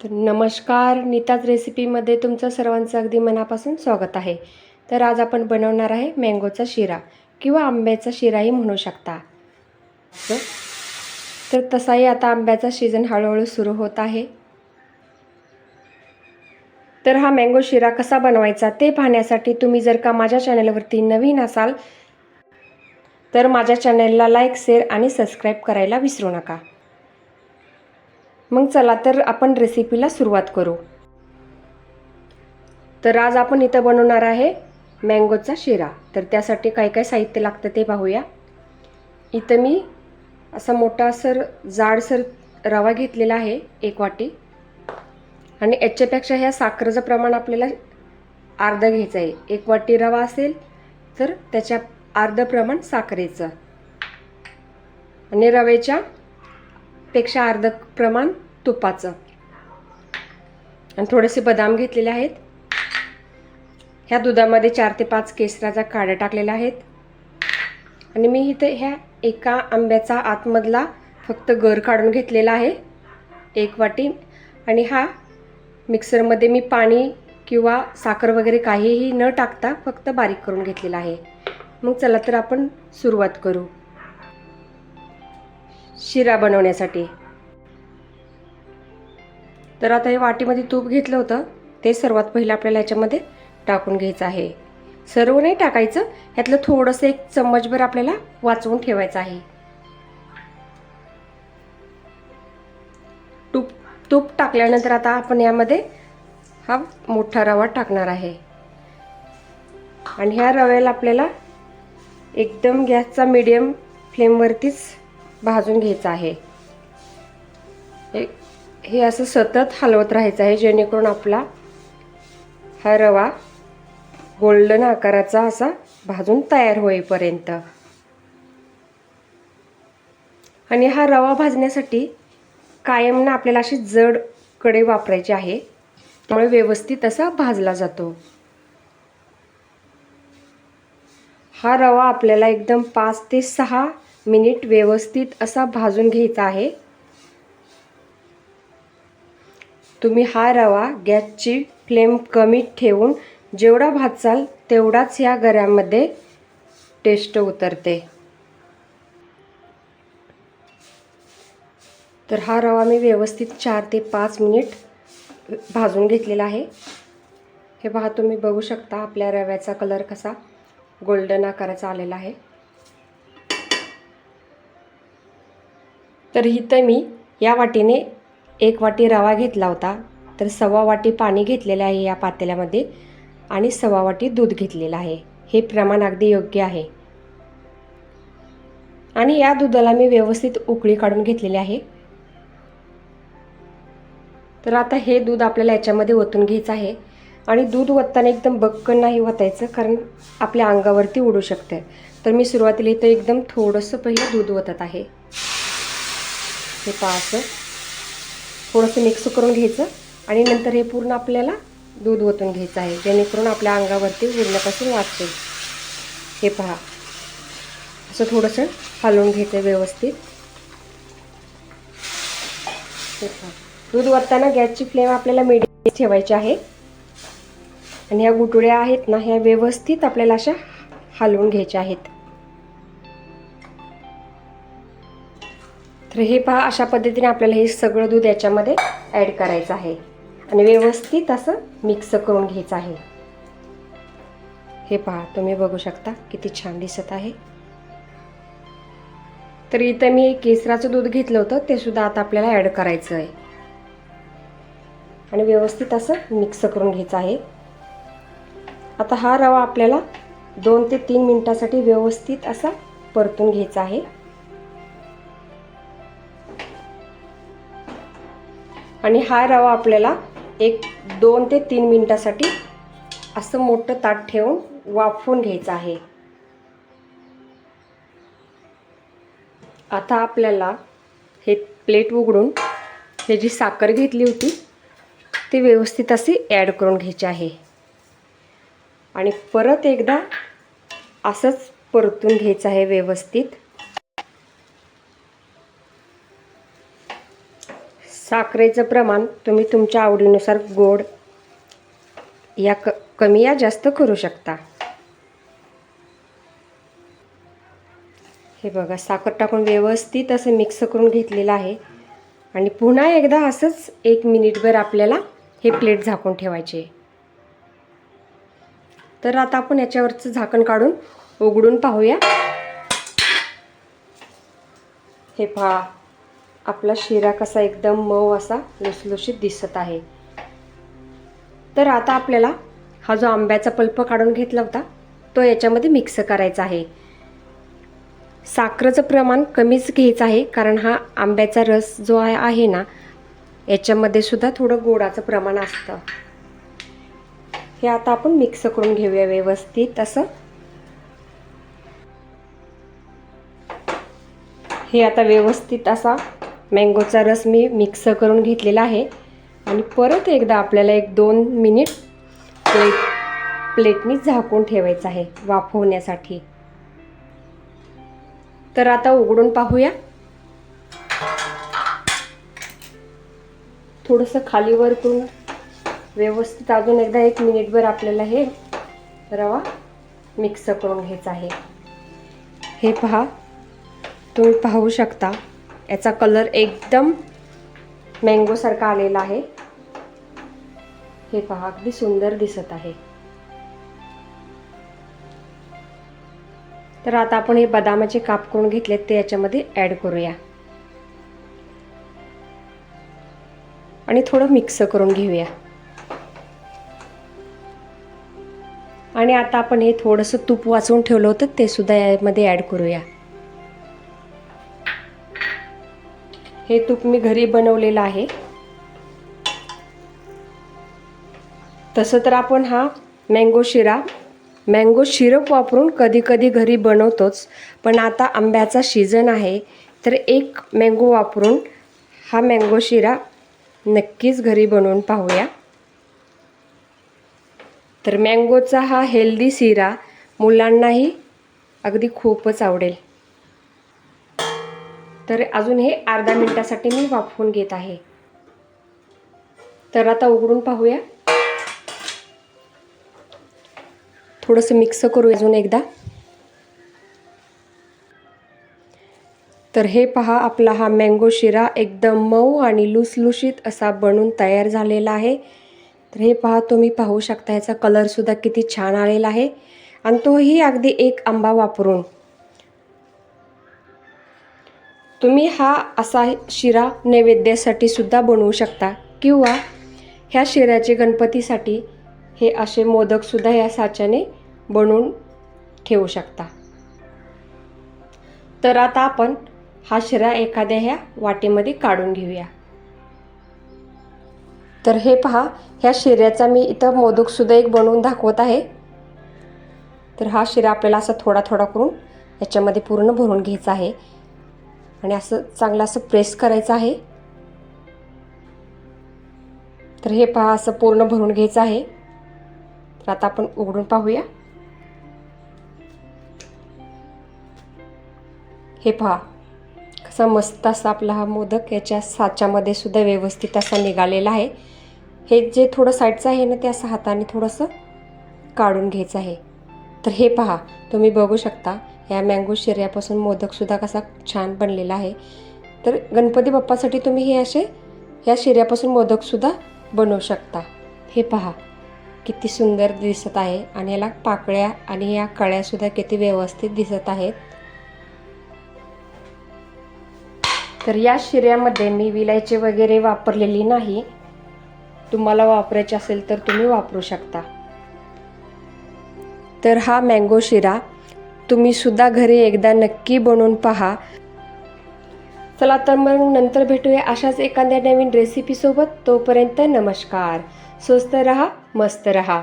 तर नमस्कार नीताज रेसिपीमध्ये तुमचं सर्वांचं अगदी मनापासून स्वागत आहे. तर आज आपण बनवणार आहे मँगोचा शिरा किंवा आंब्याचा शिराही म्हणू शकता. तर तसाही आता आंब्याचा सीझन हळूहळू सुरू होत आहे. तर हा मँगो शिरा कसा बनवायचा ते पाहण्यासाठी तुम्ही जर का माझ्या चॅनलवरती नवीन असाल तर माझ्या चॅनलला लाईक शेअर आणि सबस्क्राईब करायला विसरू नका. मग चला तर आपण रेसिपीला सुरुवात करू. तर आज आपण इथं बनवणार आहे मँगोचा शिरा. तर त्यासाठी काय काय साहित्य लागतं ते पाहूया. इथं मी असा मोठा सर जाडसर रवा घेतलेला आहे एक वाटी. आणि याच्यापेक्षा ह्या साखरेचं प्रमाण आपल्याला अर्ध घ्यायचं आहे. एक वाटी रवा असेल तर त्याच्या अर्ध प्रमाण साखरेचं. आणि रव्याच्या पेक्षा अर्ध प्रमाण तुपाचं. आणि थोडेसे बदाम घेतलेले आहेत. ह्या दुधामध्ये चार ते पाच केसराचा काड्या टाकलेल्या आहेत. आणि मी इथे ह्या एका आंब्याचा आतमधला फक्त गर काढून घेतलेला आहे. एक वाटी. आणि हा मिक्सरमध्ये मी पाणी किंवा साखर वगैरे काहीही न टाकता फक्त बारीक करून घेतलेला आहे. मग चला तर आपण सुरुवात करू. शिरा बनवण्यासाठी. तर आता हे वाटीमध्ये तूप घेतलं होतं. ते सर्वात पहिलं आपल्याला याच्यामध्ये टाकून घ्यायचं आहे. सर्व नाही टाकायचं. ह्यातलं थोडंसं एक चम्मचभर आपल्याला वाचवून ठेवायचं आहे. तूप तूप टाकल्यानंतर आता आपण यामध्ये हा मोठा रवा टाकणार आहे. आणि ह्या रव्याला आपल्याला एकदम गॅसचा मीडियम फ्लेमवरतीच भाजून घ्यायचं आहे. हे- असं सतत हलवत राहायचं आहे जेणेकरून आपला हा रवा गोल्डन आकाराचा असा भाजून तयार होईपर्यंत. आणि हा रवा भाजण्यासाठी कायम ना आपल्याला अशी जडकडे वापरायची आहे त्यामुळे व्यवस्थित असा भाजला जातो. हा रवा आपल्याला एकदम पाच ते सहा मिनिट व्यवस्थित असा भाजून घ्यायचा आहे. तुम्ही हा रवा गॅसची फ्लेम कमी ठेवून जेवढा भाजाल तेवढाच या गऱ्यामध्ये टेस्ट उतरते. तर हा रवा मी व्यवस्थित चार ते पाच मिनिट भाजून घेतलेला आहे. हे पहा तुम्ही बघू शकता आपल्या रव्याचा कलर कसा गोल्डन आकाराचा आलेला आहे. तर इथं मी या वाटीने एक वाटी रवा घेतला होता. तर सव्वा वाटी पाणी घेतलेलं आहे या पातेल्यामध्ये आणि सव्वा वाटी दूध घेतलेलं आहे. हे प्रमाण अगदी योग्य आहे. आणि या दुधाला मी व्यवस्थित उकळी काढून घेतलेली आहे. तर आता हे दूध आपल्याला याच्यामध्ये ओतून घ्यायचं आहे. आणि दूध ओतताना एकदम बक्कन नाही ओतायचं कारण आपल्या अंगावरती उडू शकते. तर मी सुरुवातीला इथं एकदम थोडंसं पहिलं दूध ओतत आहे. हे पहा असं. थोडंसं मिक्स करून घ्यायचं आणि नंतर हे पूर्ण आपल्याला दूध ओतून घ्यायचं आहे. जेणेकरून आपल्या अंगावरती उडण्यापासून वाचते हे पहा. असं थोडंसं हलवून घ्यायचं व्यवस्थित. हे पहा. दूध वरताना गॅसची फ्लेम आपल्याला मिडियम ठेवायची आहे. आणि ह्या गुटुड्या आहेत ना ह्या व्यवस्थित आपल्याला अशा हलवून घ्यायच्या आहेत. तर हे पहा अशा पद्धतीने आपल्याला हे सगळं दूध याच्यामध्ये ॲड करायचं आहे. आणि व्यवस्थित असं मिक्स करून घ्यायचं आहे. हे पहा तुम्ही बघू शकता किती छान दिसत आहे. तर इथं मी केसराचं दूध घेतलं होतं ते सुद्धा आता आपल्याला ॲड करायचं आहे. आणि व्यवस्थित असं मिक्स करून घ्यायचं आहे. आता हा रवा आपल्याला दोन ते तीन मिनटासाठी व्यवस्थित असा परतून घ्यायचा आहे. आणि हा रवा आपल्याला एक दोन ते तीन मिनटासाठी असं मोठं ताट ठेवून वाफवून घ्यायचं आहे. आता आपल्याला हे प्लेट उघडून हे जी साखर घेतली होती ती व्यवस्थित अशी ॲड करून घ्यायची आहे. आणि परत एकदा असंच परतून घ्यायचं आहे व्यवस्थित. साखरेचं प्रमाण तुम्ही तुमच्या आवडीनुसार गोड या क कमी या जास्त करू शकता. हे बघा साखर टाकून व्यवस्थित असं मिक्स करून घेतलेलं आहे. आणि पुन्हा एकदा असंच एक मिनिटभर आपल्याला हे प्लेट झाकून ठेवायचे. तर आता आपण याच्यावरचं झाकण काढून उघडून पाहूया. हे पहा आपला शिरा कसा एकदम मऊ असा लुसलुशीत दिसत आहे. तर आता आपल्याला हा जो आंब्याचा पल्प काढून घेतला होता तो याच्यामध्ये मिक्स करायचा आहे. साखरेचं प्रमाण कमीच घ्यायचं आहे कारण हा आंब्याचा रस जो आहे आहे ना याच्यामध्ये सुद्धा थोडं गोडाचं प्रमाण असतं. हे आता आपण मिक्स करून घेऊया व्यवस्थित असं. हे आता व्यवस्थित असा मँगोचा रस मी मिक्स करून घेतलेला आहे. आणि परत एकदा आपल्याला एक दोन मिनिट प्लेट प्लेटनी झाकून ठेवायचं आहे वाफवण्यासाठी. तर आता उघडून पाहूया. थोडंसं खाली वर करून व्यवस्थित अजून एकदा एक मिनिटभर आपल्याला हे रवा मिक्स करून घ्यायचा आहे. हे पहा तुम्ही पाहू शकता. याचा कलर एकदम मँगोसारखा आलेला आहे. हे पहा अगदी सुंदर दिसत आहे. तर आता आपण हे बदामाचे काप करून घेतलेत ते याच्यामध्ये ॲड करूया. आणि थोडं मिक्स करून घेऊया. आणि आता आपण हे थोडंसं तूप वाचवून ठेवलं होतं ते सुद्धा यामध्ये ॲड करूया. हे तूप मी घरी बनवलेलं आहे. तसं तर आपण हा मँगो शिरा मँगो शिरप वापरून कधी कधी घरी बनवतोच. पण आता आंब्याचा सीझन आहे तर एक मँगो वापरून हा मँगो शिरा नक्कीच घरी बनवून पाहूया. तर मँगोचा हा हेल्दी शिरा मुलांनाही अगदी खूपच आवडेल. तर अजून हे अर्धा मिनटासाठी मी वाफवून घेत आहे. तर आता उघडून पाहूया. थोडंसं मिक्स करू अजून एकदा. तर हे पहा आपला हा मँगो शिरा एकदम मऊ आणि लुसलुशीत असा बनून तयार झालेला आहे. तर हे पहा तुम्ही पाहू शकता ह्याचा कलरसुद्धा किती छान आलेला आहे. आणि तोही अगदी एक आंबा वापरून. तुम्ही हा असा शिरा नैवेद्यासाठी सुद्धा बनवू शकता किंवा ह्या शिऱ्याचे गणपतीसाठी हे असे मोदकसुद्धा या साच्याने बनवून ठेवू शकता. तर आता आपण हा शिरा एखाद्या ह्या वाटेमध्ये काढून घेऊया. तर हे पहा ह्या शिऱ्याचा मी इथं मोदकसुद्धा एक बनवून दाखवत आहे. तर हा शिरा आपल्याला असा थोडा थोडा करून याच्यामध्ये पूर्ण भरून घ्यायचा आहे. आणि असं चांगलं असं प्रेस करायचं आहे. तर हे पहा असं पूर्ण भरून घ्यायचं आहे. तर आता आपण उघडून पाहूया. हे पहा कसा मस्त असा आपला हा मोदक याच्या साच्यामध्ये सुद्धा व्यवस्थित असा निघालेला आहे. हे जे थोडं साईडचं आहे ना ते असं हाताने थोडंसं काढून घ्यायचं आहे. तर हे पहा तुम्ही बघू शकता या मँगो शिऱ्यापासून मोदकसुद्धा कसा छान बनलेला आहे. तर गणपती बाप्पासाठी तुम्ही हे असे ह्या शिऱ्यापासून मोदकसुद्धा बनवू शकता. हे पहा किती सुंदर दिसत आहे आणि याला पाकळ्या आणि या कळ्यासुद्धा किती व्यवस्थित दिसत आहेत. तर या शिऱ्यामध्ये मी विलायची वगैरे वापरलेली नाही. तुम्हाला वापरायचे असेल तर तुम्ही वापरू शकता. तर हा मँगो शिरा तुम्ही सुद्धा घरी एकदा नक्की बनवून पहा. चला तर मग नंतर भेटूया अशाच एखाद्या नवीन रेसिपीसोबत तोपर्यंत नमस्कार. स्वस्त रहा मस्त रहा.